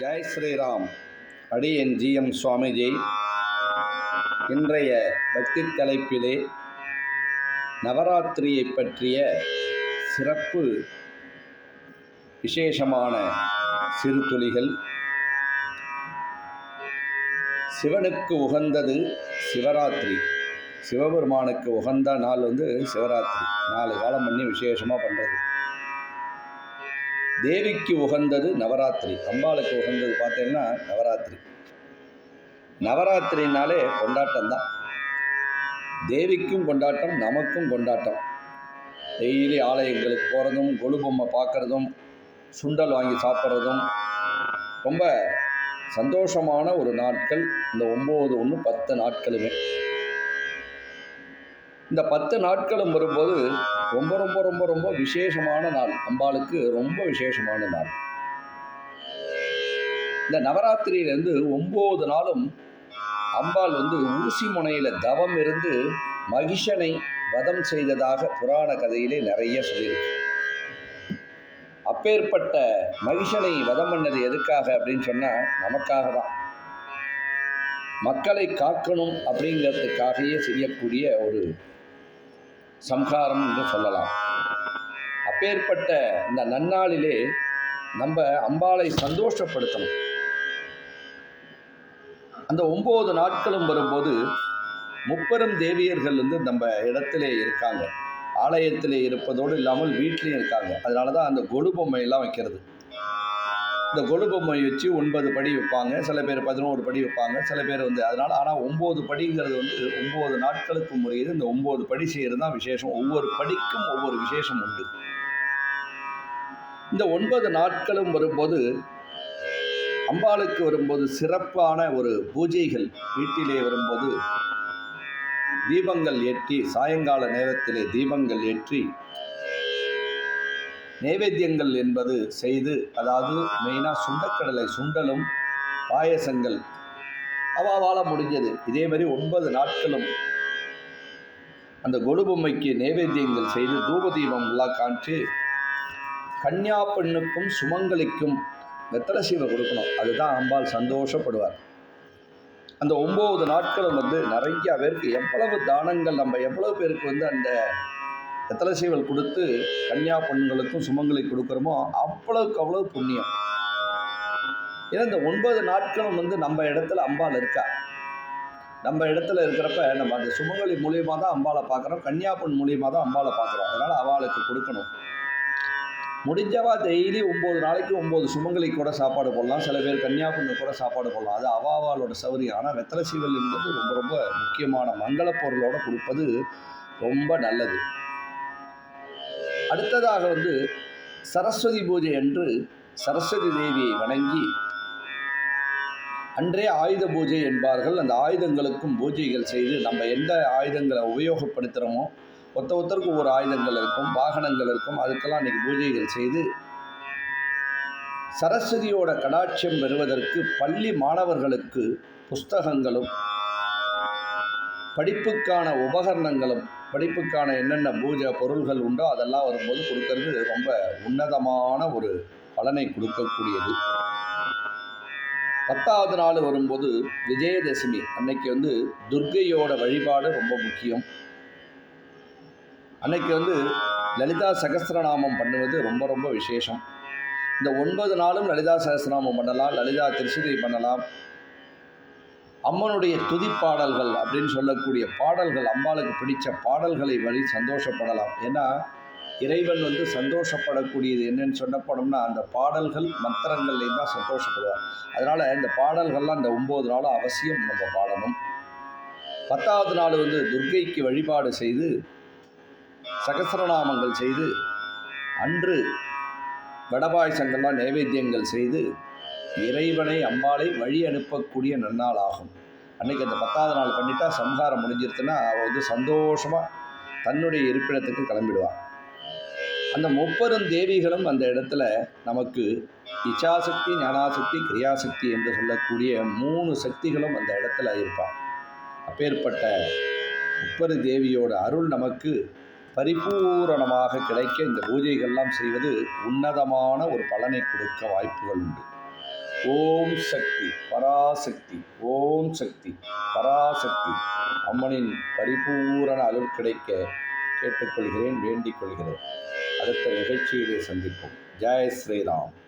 ஜெய் ஸ்ரீராம். அடியன் ஜிஎம் சுவாமிஜி. இன்றைய பக்தி தலைப்பிலே நவராத்திரியை பற்றிய சிறப்பு விசேஷமான சிறு துளிகள். சிவனுக்கு உகந்தது சிவராத்திரி. சிவபெருமானுக்கு உகந்த நாள் வந்து சிவராத்திரி. நாலு காலம் பண்ணி விசேஷமாக பண்ணுறது தேவிக்கு உகந்தது நவராத்திரி. அம்பாளுக்கு உகந்தது பார்த்தீங்கன்னா நவராத்திரி. நவராத்திரினாலே கொண்டாட்டம் தான் தேவிக்கும் கொண்டாட்டம் நமக்கும் கொண்டாட்டம். டெய்லி ஆலயங்களுக்கு போகிறதும் கொலு பொம்மை பார்க்குறதும் சுண்டல் வாங்கி சாப்பிட்றதும் ரொம்ப சந்தோஷமான ஒரு நாட்கள். இந்த ஒம்பது ஒன்று பத்து நாட்களுமே. இந்த பத்து நாட்களும் வரும்போது ரொம்ப ரொம்ப ரொம்ப ரொம்ப விசேஷமான நாள். அம்பாளுக்கு ரொம்ப விசேஷமான நாள். இந்த நவராத்திரியிலேருந்து ஒம்பது நாளும் அம்பாள் வந்து ஊசி முனையில் தவம் இருந்து மகிஷனை வதம் செய்ததாக புராண கதையிலே நிறைய சொல்லியிருக்கு. அப்பேற்பட்ட மகிஷனை வதம் பண்ணது எதுக்காக அப்படின்னு சொன்னால் நமக்காக தான். மக்களை காக்கணும் அப்படிங்கிறதுக்காகவே செய்யக்கூடிய ஒரு சம்ஹாரம் என்று சொல்லலாம். அப்பேற்பட்ட இந்த நன்னாளிலே நம்ம அம்பாளை சந்தோஷப்படுத்தணும். அந்த ஒம்பது நாட்களும் வரும்போது முப்பெரும் தேவியர்கள் வந்து நம்ம இடத்திலே இருக்காங்க. ஆலயத்தில் இருப்பதோடு இல்லாமல் வீட்லேயும் இருக்காங்க. அதனால தான் அந்த கொலு பொம்மையெல்லாம் வைக்கிறது. இந்த கொலு பொம்மை வச்சு ஒன்பது படி வைப்பாங்க. சில பேர் பதினோரு படி வைப்பாங்க. சில பேர் வந்து அதனால் ஆனால் ஒம்பது படிங்கிறது வந்து ஒம்பது நாட்களுக்கு முறையது இந்த ஒம்பது படி செய்கிறது தான் விசேஷம். ஒவ்வொரு படிக்கும் ஒவ்வொரு விசேஷம் உண்டு. இந்த ஒன்பது நாட்களும் வரும்போது அம்பாளுக்கு வரும்போது சிறப்பான ஒரு பூஜைகள் வீட்டிலே வரும்போது தீபங்கள் ஏற்றி சாயங்கால நேரத்திலே தீபங்கள் ஏற்றி நைவேத்தியங்கள் என்பது செய்து அதாவது மெயினாக சுண்டக்கடலை சுண்டலும் பாயசங்கள். அவாவால் முடிஞ்சது. இதே மாதிரி ஒன்பது நாட்களும் அந்த கொலுபொம்மைக்கு நைவேத்தியங்கள் செய்து தூபதீபம் எல்லாம் காமிச்சு கன்னியா பெண்ணுக்கும் சுமங்கலிக்கும் வெத்தலை சீவை கொடுக்கணும். அதுதான் அம்பாள் சந்தோஷப்படுவார். அந்த ஒம்பது நாட்களும் வந்து நிறைய பேருக்கு எவ்வளவு தானங்கள் நம்ம எவ்வளவு பேருக்கு வந்து அந்த எத்தனை சீவல் கொடுத்து கன்னியா பெண்களுக்கும் சுமங்களை கொடுக்குறோமோ அவ்வளவுக்கு அவ்வளவு புண்ணியம். ஏன்னா இந்த ஒன்பது நாட்களும் வந்து நம்ம இடத்துல அம்பாள் இருக்கா? நம்ம இடத்துல இருக்கிறப்ப நம்ம அந்த சுமங்கலி மூலியமாக தான் அம்பாளை பார்க்குறோம். கன்னியாப்பெண் மூலியமாக தான் அம்பாளை பார்க்குறோம். அதனால் அவளுக்கு கொடுக்கணும். முடிஞ்சவா டெய்லி ஒம்பது நாளைக்கு ஒம்பது சுமங்கலி கூட சாப்பாடு போடலாம். சில பேர் கன்னியாகுமரி கூட சாப்பாடு போடலாம். அது அவாவாலோட சௌரியம். ஆனால் வெத்தலை சீவல் என்பது ரொம்ப ரொம்ப முக்கியமான மங்கள பொருளோட கொடுப்பது ரொம்ப நல்லது. அடுத்ததாக வந்து சரஸ்வதி பூஜை அன்று சரஸ்வதி தேவியை வணங்கி அன்றே ஆயுத பூஜை என்பார்கள். அந்த ஆயுதங்களுக்கும் பூஜைகள் செய்து நம்ம எந்த ஆயுதங்களை உபயோகப்படுத்துகிறோமோ ஒத்த ஒருத்தருக்கு ஒரு ஆயுதங்கள் இருக்கும் வாகனங்கள் இருக்கும் அதுக்கெல்லாம் இன்றைக்கி பூஜைகள் செய்து சரஸ்வதியோட கடாட்சியம் பெறுவதற்கு பள்ளி மாணவர்களுக்கு புஸ்தகங்களும் படிப்புக்கான உபகரணங்களும் படிப்புக்கான என்னென்ன பூஜை பொருள்கள் உண்டோ அதெல்லாம் வரும்போது கொடுக்கறது ரொம்ப உன்னதமான ஒரு பலனை கொடுக்கக்கூடியது. பத்தாவது நாள் வரும்போது விஜயதசமி அன்னைக்கு வந்து துர்கையோட வழிபாடு ரொம்ப முக்கியம். அன்னைக்கு வந்து லலிதா சகஸ்திரநாமம் பண்ணுவது ரொம்ப ரொம்ப விசேஷம். இந்த ஒன்பது நாளும் லலிதா சகஸ்திரநாமம் பண்ணலாம் லலிதா திருச்சிதை பண்ணலாம் அம்மனுடைய துதிப்பாடல்கள் அப்படின்னு சொல்லக்கூடிய பாடல்கள் அம்பாளுக்கு பிடித்த பாடல்களை வழி சந்தோஷப்படலாம். ஏன்னா இறைவன் வந்து சந்தோஷப்படக்கூடியது என்னன்னு சொன்ன அந்த பாடல்கள் மந்திரங்கள்லேயும் தான் சந்தோஷப்படுவார் அதனால் இந்த பாடல்கள்லாம் இந்த ஒம்பது நாளும் அவசியம் நம்ம பாடணும். பத்தாவது நாள் வந்து துர்கைக்கு வழிபாடு செய்து சகசரநாமங்கள் செய்து அன்று வடபாயசங்கள்லாம் நைவேத்தியங்கள் செய்து இறைவனை அம்பாளை வழி அனுப்பக்கூடிய நன்னாள் ஆகும். அன்றைக்கி அந்த பத்தாவது நாள் பண்ணிட்டா சம்ஹாரம் முடிஞ்சிருச்சுன்னா அவள் வந்து சந்தோஷமாக தன்னுடைய இருப்பிடத்துக்கு கிளம்பிடுவான் அந்த முப்பெரும் தேவிகளும் அந்த இடத்துல நமக்கு இச்சாசக்தி ஞானாசக்தி கிரியாசக்தி என்று சொல்லக்கூடிய மூணு சக்திகளும் அந்த இடத்துல இருப்பான் அப்பேற்பட்ட முப்பெரு தேவியோட அருள் நமக்கு பரிபூரணமாக கிடைக்க இந்த பூஜைகள்லாம் செய்வது உன்னதமான ஒரு பலனை கொடுக்க வாய்ப்புகள் உண்டு. ஓம் சக்தி பராசக்தி ஓம் சக்தி பராசக்தி. அம்மனின் பரிபூரண அளவு கிடைக்க கேட்டுக்கொள்கிறேன் வேண்டிக் கொள்கிறேன். அடுத்த நிகழ்ச்சியிலே சந்திப்போம். ஜெய் ஸ்ரீராம்.